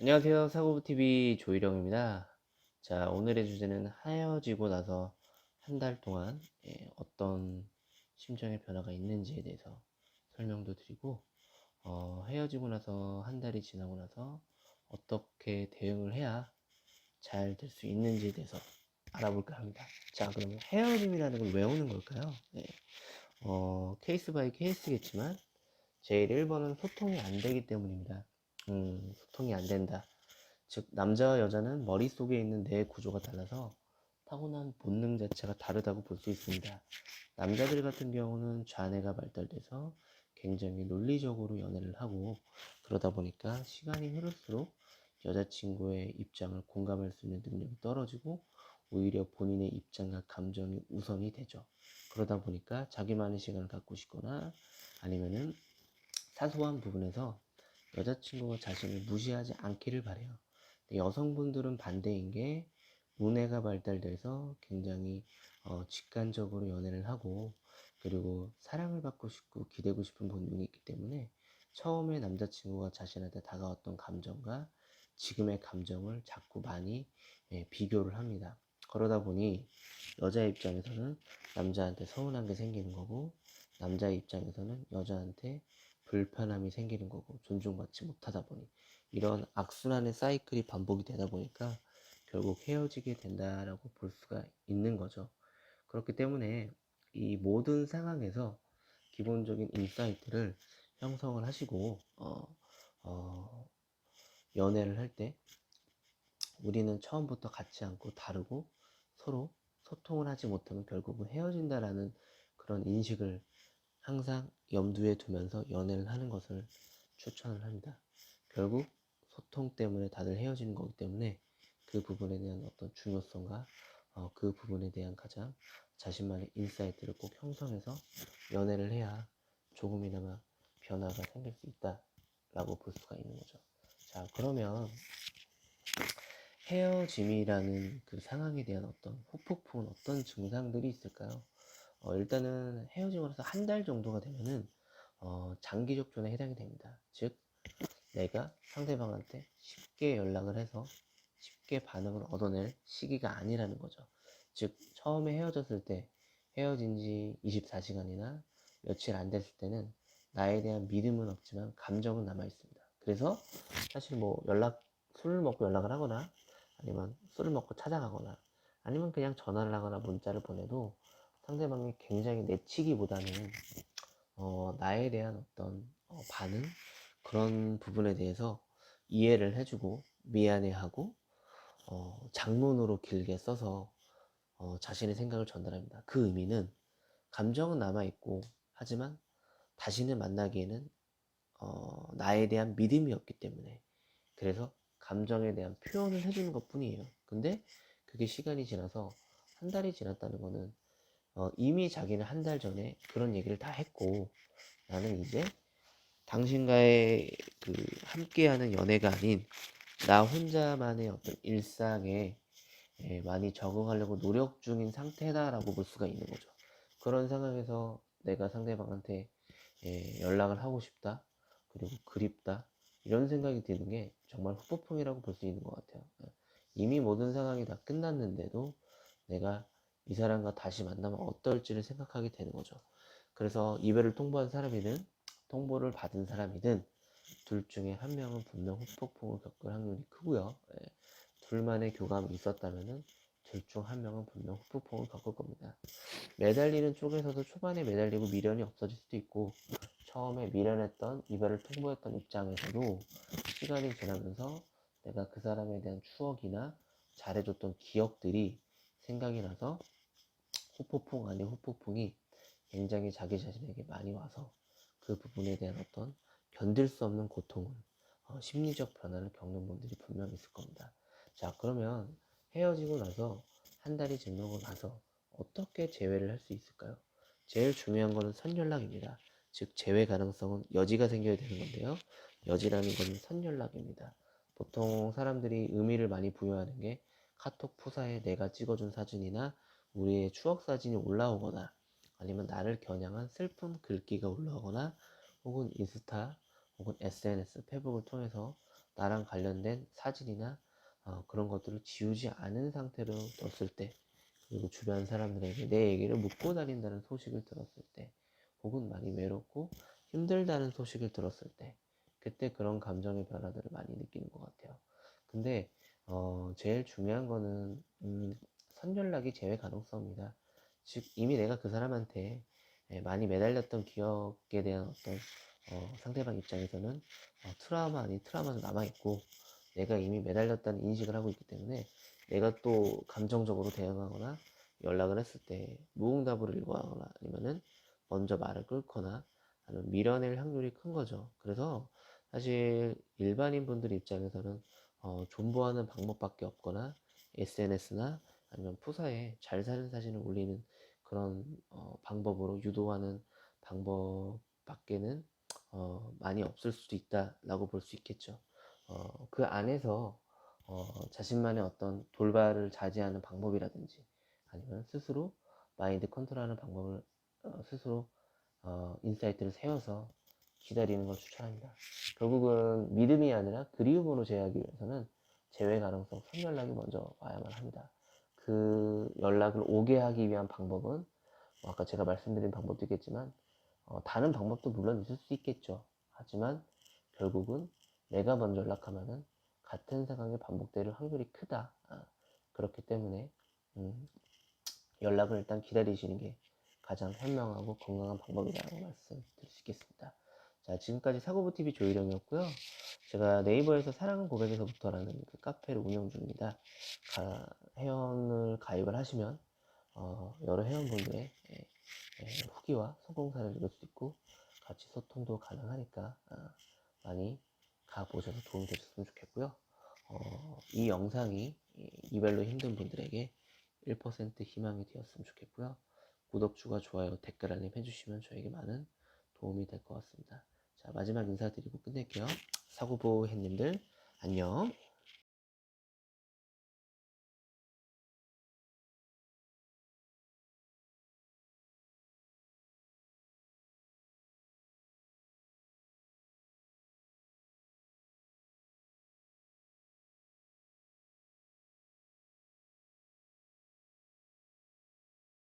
안녕하세요. 사고부TV 조일영입니다. 자, 오늘의 주제는 헤어지고 나서 한 달 동안 예, 어떤 심정의 변화가 있는지에 대해서 설명도 드리고, 어, 헤어지고 나서 한 달이 지나고 나서 어떻게 대응을 해야 잘 될 수 있는지에 대해서 알아볼까 합니다. 자, 그러면 헤어짐이라는 걸 왜 오는 걸까요? 네. 어, 케이스 바이 케이스겠지만, 제일 1번은 소통이 안 되기 때문입니다. 음, 소통이 안 된다. 즉, 남자와 여자는 머릿속에 있는 뇌 구조가 달라서 타고난 본능 자체가 다르다고 볼 수 있습니다. 남자들 같은 경우는 좌뇌가 발달돼서 굉장히 논리적으로 연애를 하고 그러다 보니까 시간이 흐를수록 여자친구의 입장을 공감할 수 있는 능력이 떨어지고 오히려 본인의 입장과 감정이 우선이 되죠. 그러다 보니까 자기만의 시간을 갖고 싶거나 아니면은 사소한 부분에서 여자친구가 자신을 무시하지 않기를 바래요. 여성분들은 반대인 게 문해가 발달돼서 굉장히 어, 직관적으로 연애를 하고 그리고 사랑을 받고 싶고 기대고 싶은 본능이 있기 때문에 처음에 남자친구가 자신한테 다가왔던 감정과 지금의 감정을 자꾸 많이 예, 비교를 합니다. 그러다 보니 여자 입장에서는 남자한테 서운한 게 생기는 거고 남자 입장에서는 여자한테 불편함이 생기는 거고 존중받지 못하다 보니 이런 악순환의 사이클이 반복이 되다 보니까 결국 헤어지게 된다라고 볼 수가 있는 거죠. 그렇기 때문에 이 모든 상황에서 기본적인 인사이트를 형성을 하시고 어, 어, 연애를 할 때 우리는 처음부터 같지 않고 다르고 서로 소통을 하지 못하면 결국은 헤어진다라는 그런 인식을 항상 염두에 두면서 연애를 하는 것을 추천을 합니다. 결국 소통 때문에 다들 헤어지는 거기 때문에 그 부분에 대한 어떤 중요성과 어, 그 부분에 대한 가장 자신만의 인사이트를 꼭 형성해서 연애를 해야 조금이나마 변화가 생길 수 있다라고 볼 수가 있는 거죠. 자, 그러면 헤어짐이라는 그 상황에 대한 어떤 후폭풍은 어떤 증상들이 있을까요? 어, 일단은 헤어지고 나서 한 달 정도가 되면은 어, 장기적 존에 해당이 됩니다. 즉, 내가 상대방한테 쉽게 연락을 해서 쉽게 반응을 얻어낼 시기가 아니라는 거죠. 즉, 처음에 헤어졌을 때 헤어진 지 24시간이나 며칠 안 됐을 때는 나에 대한 믿음은 없지만 감정은 남아 있습니다. 그래서 사실 뭐 연락, 술을 먹고 연락을 하거나 아니면 술을 먹고 찾아가거나 아니면 그냥 전화를 하거나 문자를 보내도 상대방이 굉장히 내치기보다는 어, 나에 대한 어떤 어, 반응 그런 부분에 대해서 이해를 해주고 미안해하고 어, 장문으로 길게 써서 어, 자신의 생각을 전달합니다. 그 의미는 감정은 남아 있고 하지만 다시는 만나기에는 어, 나에 대한 믿음이 없기 때문에 그래서 감정에 대한 표현을 해주는 것 뿐이에요. 근데 그게 시간이 지나서 한 달이 지났다는 거는 어, 이미 자기는 한 달 전에 그런 얘기를 다 했고 나는 이제 당신과의 그 함께하는 연애가 아닌 나 혼자만의 어떤 일상에 예, 많이 적응하려고 노력 중인 상태다라고 볼 수가 있는 거죠. 그런 상황에서 내가 상대방한테 예, 연락을 하고 싶다 그리고 그립다 이런 생각이 드는 게 정말 후폭풍이라고 볼 수 있는 것 같아요. 이미 모든 상황이 다 끝났는데도 내가 이 사람과 다시 만나면 어떨지를 생각하게 되는 거죠. 그래서 이별을 통보한 사람이든 통보를 받은 사람이든 둘 중에 한 명은 분명 후폭풍을 겪을 확률이 크고요. 예. 둘만의 교감이 있었다면은 둘 중 한 명은 분명 후폭풍을 겪을 겁니다. 매달리는 쪽에서도 초반에 매달리고 미련이 없어질 수도 있고 처음에 미련했던 이별을 통보했던 입장에서도 시간이 지나면서 내가 그 사람에 대한 추억이나 잘해줬던 기억들이 생각이 나서 후폭풍 아닌 후폭풍이 굉장히 자기 자신에게 많이 와서 그 부분에 대한 어떤 견딜 수 없는 고통을 어, 심리적 변화를 겪는 분들이 분명히 있을 겁니다. 자 그러면 헤어지고 나서 한 달이 지나고 나서 어떻게 재회를 할 수 있을까요? 제일 중요한 것은 선연락입니다. 즉 재회 가능성은 여지가 생겨야 되는 건데요. 여지라는 것은 선연락입니다. 보통 사람들이 의미를 많이 부여하는 게 카톡 프사에 내가 찍어준 사진이나 우리의 추억 사진이 올라오거나 아니면 나를 겨냥한 슬픈 글귀가 올라오거나 혹은 인스타 혹은 SNS, 페북을 통해서 나랑 관련된 사진이나 어, 그런 것들을 지우지 않은 상태로 뒀을 때 그리고 주변 사람들에게 내 얘기를 묻고 다닌다는 소식을 들었을 때 혹은 많이 외롭고 힘들다는 소식을 들었을 때 그때 그런 감정의 변화들을 많이 느끼는 것 같아요. 근데 어, 제일 중요한 거는 음, 선연락이 제외 가능성입니다. 즉 이미 내가 그 사람한테 예, 많이 매달렸던 기억에 대한 어떤 어, 상대방 입장에서는 어, 트라우마 아닌 트라우마도 남아있고 내가 이미 매달렸다는 인식을 하고 있기 때문에 내가 또 감정적으로 대응하거나 연락을 했을 때 무응답으로 일관하거나 아니면은 먼저 말을 끊거나 아니면 밀어낼 확률이 큰 거죠. 그래서 사실 일반인 분들 입장에서는 어, 존버하는 방법밖에 없거나 SNS나 아니면 푸사에 잘 사는 사진을 올리는 그런 어, 방법으로 유도하는 방법밖에는 어, 많이 없을 수도 있다라고 볼 수 있겠죠. 어, 그 안에서 어, 자신만의 어떤 돌발을 자제하는 방법이라든지 아니면 스스로 마인드 컨트롤하는 방법을 어, 스스로 어, 인사이트를 세워서 기다리는 걸 추천합니다. 결국은 믿음이 아니라 그리움으로 제하기 위해서는 제외 가능성 선연락이 먼저 와야만 합니다. 그 연락을 오게 하기 위한 방법은 뭐 아까 제가 말씀드린 방법도 있겠지만 어, 다른 방법도 물론 있을 수 있겠죠. 하지만 결국은 내가 먼저 연락하면은 같은 상황이 반복될 확률이 크다. 아, 그렇기 때문에 음, 연락을 일단 기다리시는 게 가장 현명하고 건강한 방법이라고 말씀드릴 수 있겠습니다. 자, 지금까지 사고부TV 조희령이었고요. 제가 네이버에서 사랑은 고백에서부터라는 그 카페를 운영 중입니다. 가, 회원을 가입을 하시면 어, 여러 회원분들의 예, 예, 후기와 성공사를 읽을 수 있고 같이 소통도 가능하니까 아, 많이 가보셔서 도움이 되셨으면 좋겠고요. 어, 이 영상이 이- 이별로 힘든 분들에게 1% 희망이 되었으면 좋겠고요. 구독주가 좋아요, 댓글 알림 해주시면 저에게 많은 도움이 될 것 같습니다. 자, 마지막 인사드리고 끝낼게요. 사고보행님들, 안녕.